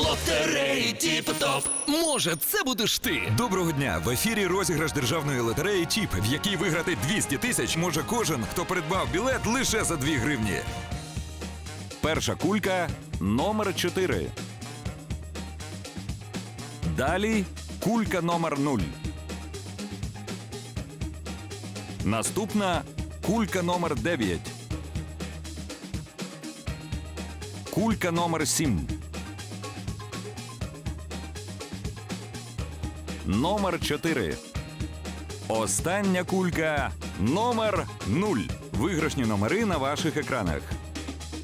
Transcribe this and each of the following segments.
Лотереї Тіп-Топ. Може, це будеш ти. Доброго дня! В ефірі розіграш державної лотереї ТІП, в якій виграти 200 тисяч може кожен, хто придбав білет лише за 2 гривні. Перша кулька номер 4. Далі кулька номер 0. Наступна кулька номер 9. Кулька номер 7. Номер 4. Остання кулька номер 0. Виграшні номери на ваших екранах.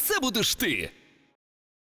це будеш ти.